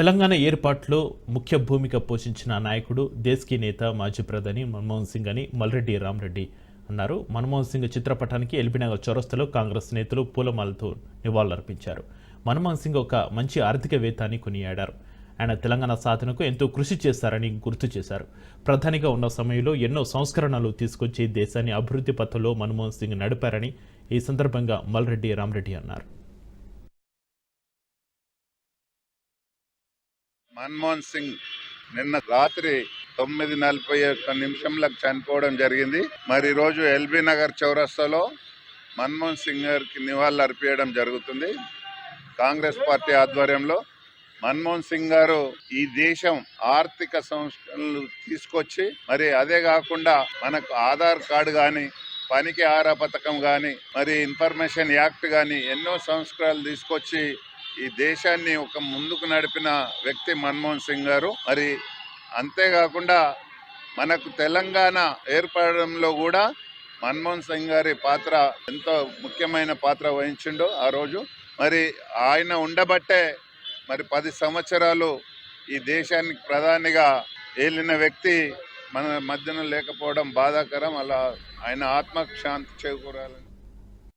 తెలంగాణ ఏర్పాటులో ముఖ్య భూమిక పోషించిన నాయకుడు దేశకీ నేత మాజీ ప్రధాని మన్మోహన్ సింగ్ అని మల్రెడ్డి రామరెడ్డి అన్నారు. మన్మోహన్ సింగ్ చిత్రపటానికి ఎల్బీనగర్ చౌరస్తలో కాంగ్రెస్ నేతలు పూలమాలతో నివాళులర్పించారు. మన్మోహన్ సింగ్ ఒక మంచి ఆర్థికవేత్త అని కొనియాడారు. ఆయన తెలంగాణ సాధనకు ఎంతో కృషి చేశారని గుర్తు చేశారు. ప్రధానిగా ఉన్న సమయంలో ఎన్నో సంస్కరణలు తీసుకొచ్చి దేశాన్ని అభివృద్ధి పథంలో మన్మోహన్ సింగ్ నడిపారని ఈ సందర్భంగా మల్రెడ్డి రామరెడ్డి అన్నారు. మన్మోహన్ సింగ్ నిన్న రాత్రి తొమ్మిది నలభై ఒక్క నిమిషంలకు చనిపోవడం జరిగింది. మరి ఈరోజు రోజు ఎల్బీ నగర్ చౌరస్తాలో మన్మోహన్ సింగ్ గారికి నివాళులు అర్పించడం జరుగుతుంది. కాంగ్రెస్ పార్టీ ఆధ్వర్యంలో మన్మోహన్ సింగ్ గారు ఈ దేశం ఆర్థిక సంస్కరణలు తీసుకొచ్చి మరి అదే కాకుండా మనకు ఆధార్ కార్డు కానీ పనికి ఆరా పథకం కానీ మరి ఇన్ఫర్మేషన్ యాక్ట్ కానీ ఎన్నో సంస్కరణలు తీసుకొచ్చి ఈ దేశాన్ని ఒక ముందుకు నడిపిన వ్యక్తి మన్మోహన్ సింగ్ గారు. మరి అంతేకాకుండా మనకు తెలంగాణ ఏర్పడడంలో కూడా మన్మోహన్ సింగ్ గారి పాత్ర ఎంతో ముఖ్యమైన పాత్ర వహించిండు ఆ రోజు. మరి ఆయన ఉండబట్టే మరి పది సంవత్సరాలు ఈ దేశానికి ప్రధానిగా ఏలిన వ్యక్తి మన మధ్యన లేకపోవడం బాధాకరం. అలా ఆయన ఆత్మకు శాంతి చేకూరాలని